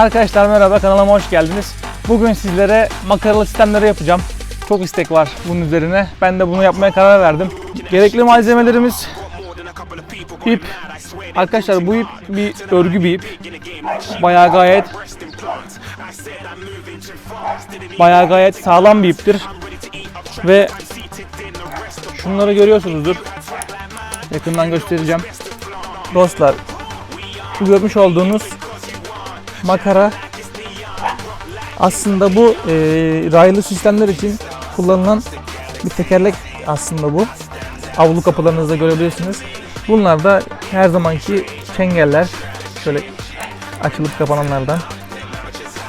Arkadaşlar merhaba kanalıma hoş geldiniz. Bugün sizlere makaralı sistemleri yapacağım. Çok istek var bunun üzerine. Ben de bunu yapmaya karar verdim. Gerekli malzemelerimiz ip. Arkadaşlar bu ip bir örgü bir ip. Bayağı gayet bayağı gayet sağlam bir iptir. Ve şunları görüyorsunuzdur. Yakından göstereceğim. Dostlar bu görmüş olduğunuz makara aslında bu e, raylı sistemler için kullanılan bir tekerlek aslında bu. Avlu kapılarınızda görebilirsiniz. Bunlar da her zamanki çengeller. Şöyle açılıp kapananlardan.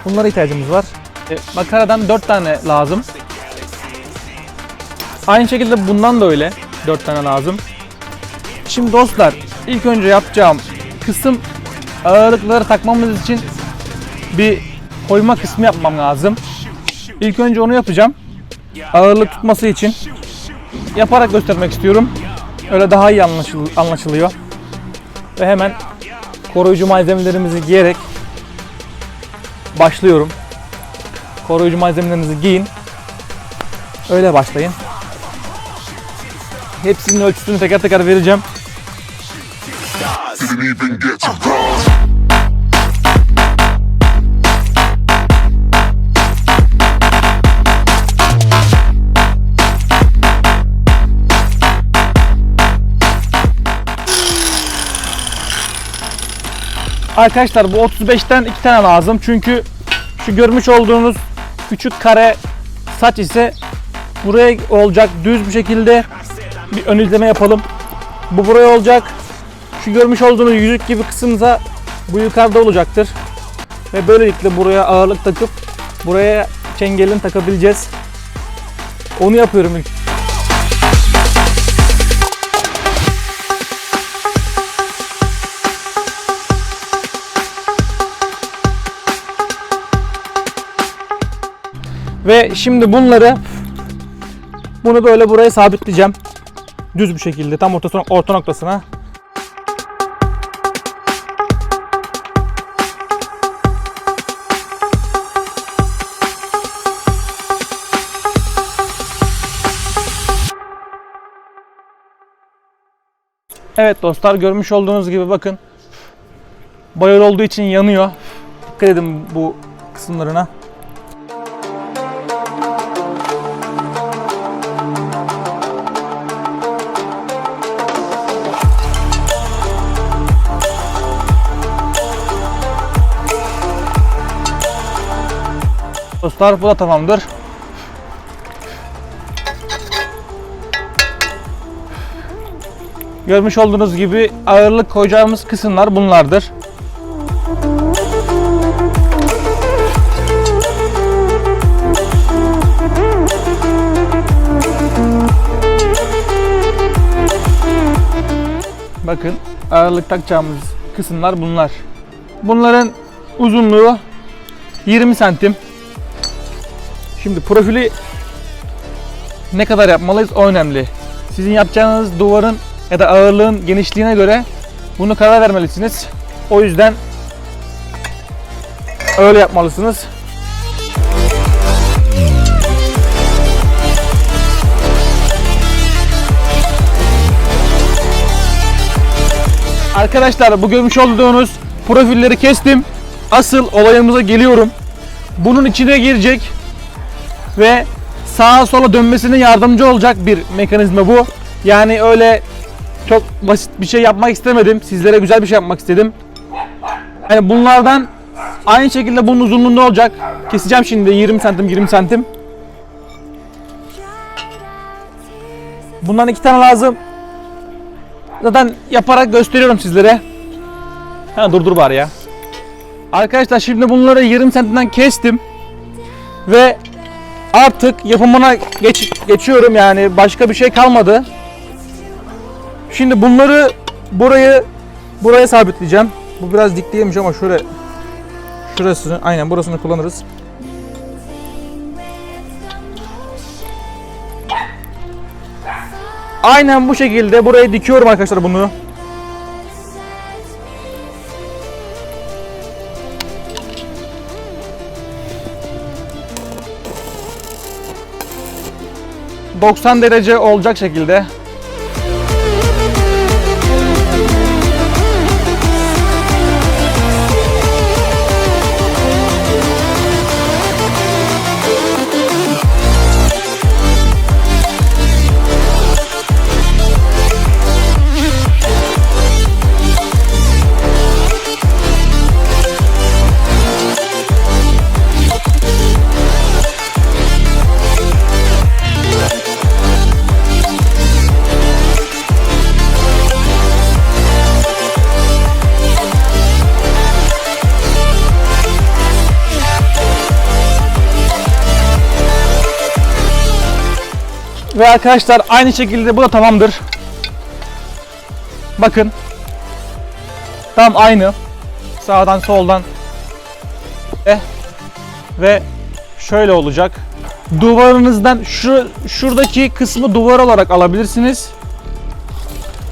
Bunlara ihtiyacımız var. E, makaradan 4 tane lazım. Aynı şekilde bundan da öyle 4 tane lazım. Şimdi dostlar ilk önce yapacağım kısım ağırlıkları takmamız için bir koyma kısmı yapmam lazım. İlk önce onu yapacağım. Ağırlık tutması için yaparak göstermek istiyorum. Öyle daha iyi anlaşıl- anlaşılıyor. Ve hemen koruyucu malzemelerimizi giyerek başlıyorum. Koruyucu malzemelerinizi giyin. Öyle başlayın. Hepsinin ölçüsünü teker teker vereceğim. Arkadaşlar bu 35'ten 2 tane lazım. Çünkü şu görmüş olduğunuz küçük kare saç ise buraya olacak düz bir şekilde bir ön izleme yapalım. Bu buraya olacak. Şu görmüş olduğunuz yüzük gibi kısımsa bu yukarıda olacaktır. Ve böylelikle buraya ağırlık takıp buraya çengelini takabileceğiz. Onu yapıyorum ilk. Ve şimdi bunları bunu böyle buraya sabitleyeceğim. Düz bir şekilde tam ortasına, orta noktasına. Evet dostlar görmüş olduğunuz gibi bakın. Boyalı olduğu için yanıyor. Dikkat edin bu kısımlarına. Dostlar bu da tamamdır. Görmüş olduğunuz gibi ağırlık koyacağımız kısımlar bunlardır. Bakın ağırlık takacağımız kısımlar bunlar. Bunların uzunluğu 20 santim. Şimdi profili ne kadar yapmalıyız o önemli. Sizin yapacağınız duvarın ya da ağırlığın genişliğine göre bunu karar vermelisiniz. O yüzden öyle yapmalısınız. Arkadaşlar bu görmüş olduğunuz profilleri kestim. Asıl olayımıza geliyorum. Bunun içine girecek ve sağa sola dönmesine yardımcı olacak bir mekanizma bu. Yani öyle çok basit bir şey yapmak istemedim. Sizlere güzel bir şey yapmak istedim. Yani bunlardan aynı şekilde bunun uzunluğunda olacak. Keseceğim şimdi 20 santim 20 santim. Bundan iki tane lazım. Zaten yaparak gösteriyorum sizlere. Ha dur dur bari ya. Arkadaşlar şimdi bunları 20 santimden kestim. Ve artık yapımına geç, geçiyorum yani başka bir şey kalmadı. Şimdi bunları burayı buraya sabitleyeceğim. Bu biraz dik ama şöyle şurasını aynen burasını kullanırız. Aynen bu şekilde buraya dikiyorum arkadaşlar bunu. 90 derece olacak şekilde Ve arkadaşlar aynı şekilde bu da tamamdır. Bakın. Tam aynı. Sağdan soldan. Ve, ve şöyle olacak. Duvarınızdan şu şuradaki kısmı duvar olarak alabilirsiniz.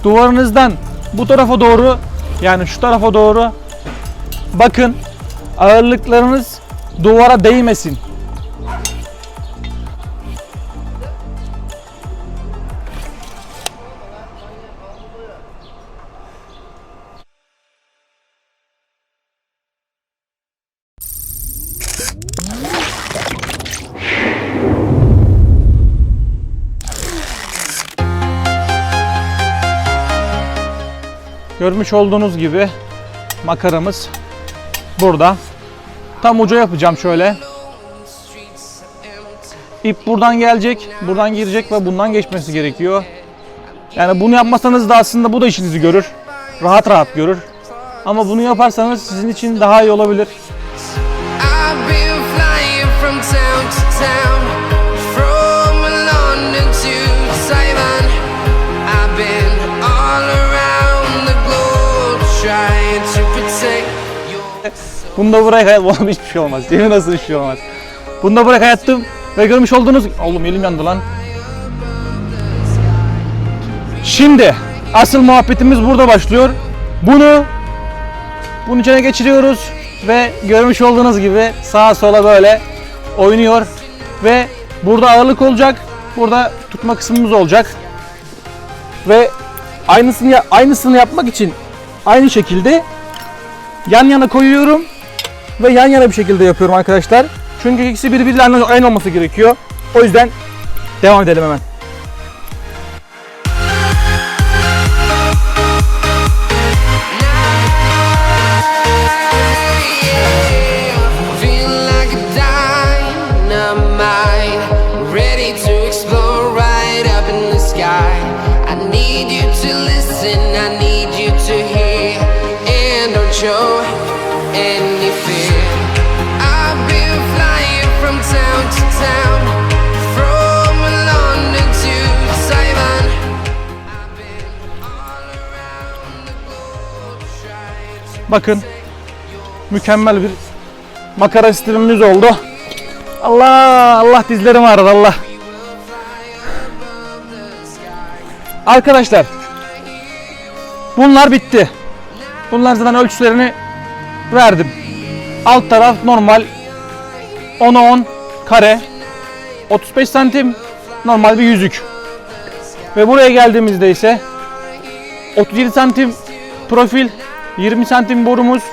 Duvarınızdan bu tarafa doğru yani şu tarafa doğru bakın ağırlıklarınız duvara değmesin. Görmüş olduğunuz gibi makaramız burada. Tam uca yapacağım şöyle. İp buradan gelecek, buradan girecek ve bundan geçmesi gerekiyor. Yani bunu yapmasanız da aslında bu da işinizi görür. Rahat rahat görür. Ama bunu yaparsanız sizin için daha iyi olabilir. Bunu da buraya kayat... Oğlum hiçbir şey olmaz. Yemin nasıl hiçbir şey olmaz. Bunu da buraya kayattım ve görmüş olduğunuz... Oğlum elim yandı lan. Şimdi asıl muhabbetimiz burada başlıyor. Bunu bunun içine geçiriyoruz ve görmüş olduğunuz gibi sağa sola böyle oynuyor ve burada ağırlık olacak. Burada tutma kısmımız olacak. Ve aynısını aynısını yapmak için aynı şekilde yan yana koyuyorum ve yan yana bir şekilde yapıyorum arkadaşlar. Çünkü ikisi birbiriyle aynı olması gerekiyor. O yüzden devam edelim hemen. Bakın mükemmel bir makara stilimiz oldu. Allah Allah dizlerim ağrıdı Allah. Arkadaşlar bunlar bitti. Bunlar zaten ölçülerini verdim. Alt taraf normal 10'a 10 kare 35 santim normal bir yüzük. Ve buraya geldiğimizde ise 37 santim profil, 20 santim borumuz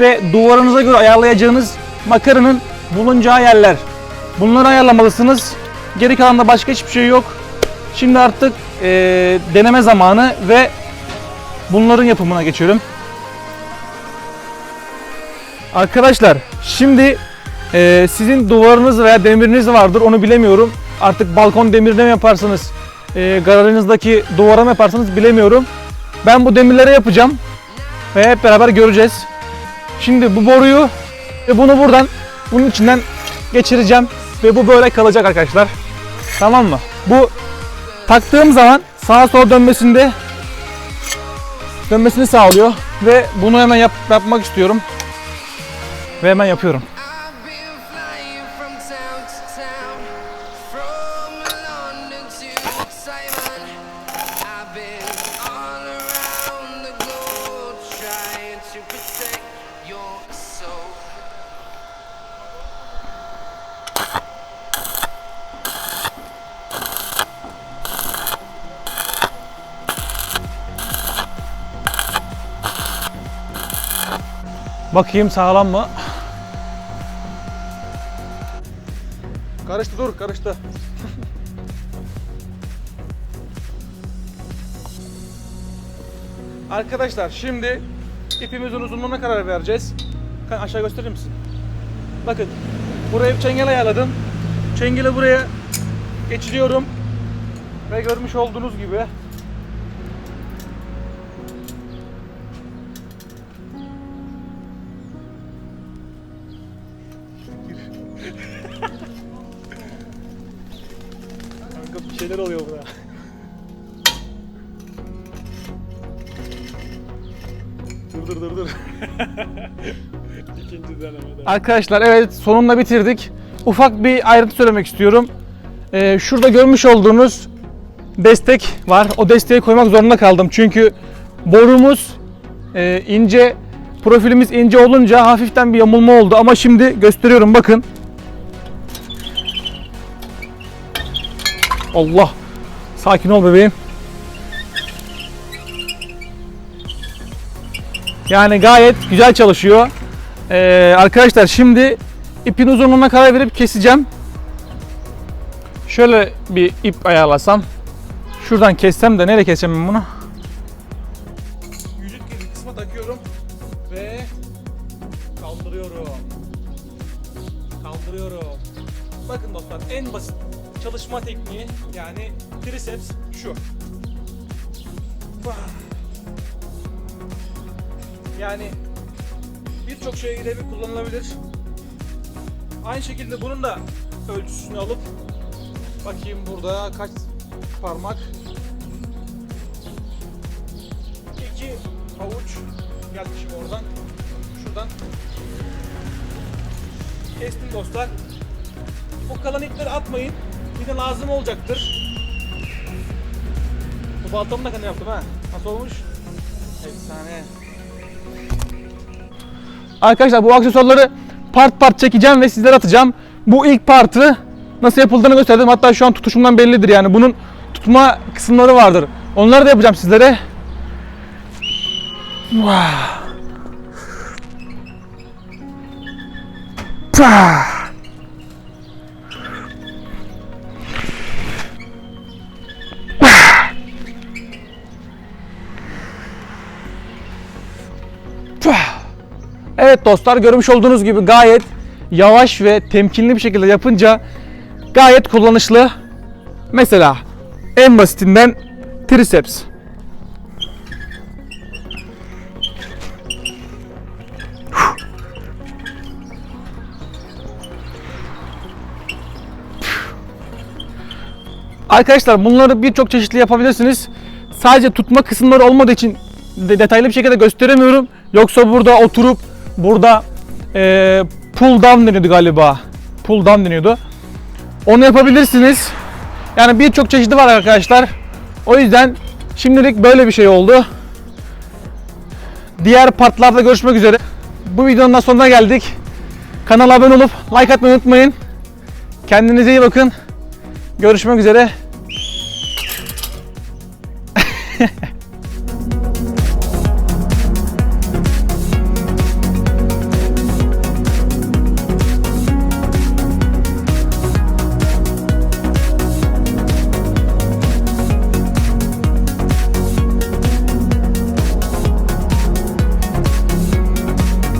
ve duvarınıza göre ayarlayacağınız makaranın bulunacağı yerler. Bunları ayarlamalısınız. Geri kalan başka hiçbir şey yok. Şimdi artık eee, deneme zamanı ve bunların yapımına geçiyorum. Arkadaşlar şimdi eee, sizin duvarınız veya demiriniz vardır onu bilemiyorum. Artık balkon demirine mi yaparsınız? Eee garajınızdaki duvara mı yaparsanız bilemiyorum. Ben bu demirlere yapacağım ve hep beraber göreceğiz. Şimdi bu boruyu ve bunu buradan bunun içinden geçireceğim ve bu böyle kalacak arkadaşlar. Tamam mı? Bu taktığım zaman sağa sola dönmesinde dönmesini sağlıyor ve bunu hemen yap, yapmak istiyorum. Ve hemen yapıyorum. to protect your soul. Bakayım sağlam mı? Karıştı dur karıştı. Arkadaşlar şimdi ipimizin uzunluğuna karar vereceğiz. Aşağı gösterir misin? Bakın buraya bir çengel ayarladım. Çengeli buraya geçiriyorum. Ve görmüş olduğunuz gibi dur dur dur. İkinci denemede. Arkadaşlar evet sonunda bitirdik. Ufak bir ayrıntı söylemek istiyorum. Ee, şurada görmüş olduğunuz destek var. O desteği koymak zorunda kaldım. Çünkü borumuz e, ince, profilimiz ince olunca hafiften bir yamulma oldu. Ama şimdi gösteriyorum bakın. Allah. Sakin ol bebeğim. Yani gayet güzel çalışıyor. Ee, arkadaşlar şimdi ipin uzunluğuna karar verip keseceğim. Şöyle bir ip ayarlasam. Şuradan kessem de nereye keseceğim bunu? Vücut gezi kısma takıyorum ve kaldırıyorum. Kaldırıyorum. Bakın dostlar en basit çalışma tekniği yani triceps şu. Vah. Yani birçok şeyde bir kullanılabilir. Aynı şekilde bunun da ölçüsünü alıp bakayım burada kaç parmak? İki avuç gelmişim oradan. Şuradan kestim dostlar. O kalan ipleri atmayın. Bir de lazım olacaktır. Bu baltamı da kendim yaptım ha. Nasıl olmuş? Efsane. Arkadaşlar bu aksesuarları part part çekeceğim ve sizlere atacağım. Bu ilk partı nasıl yapıldığını gösterdim. Hatta şu an tutuşumdan bellidir yani. Bunun tutma kısımları vardır. Onları da yapacağım sizlere. Wow. Evet dostlar görmüş olduğunuz gibi gayet yavaş ve temkinli bir şekilde yapınca gayet kullanışlı. Mesela en basitinden triceps. Arkadaşlar bunları birçok çeşitli yapabilirsiniz. Sadece tutma kısımları olmadığı için de- detaylı bir şekilde gösteremiyorum. Yoksa burada oturup burada e, pull down deniyordu galiba. Pull down deniyordu. Onu yapabilirsiniz. Yani birçok çeşidi var arkadaşlar. O yüzden şimdilik böyle bir şey oldu. Diğer partlarda görüşmek üzere. Bu videonun da sonuna geldik. Kanala abone olup like atmayı unutmayın. Kendinize iyi bakın. Görüşmek üzere.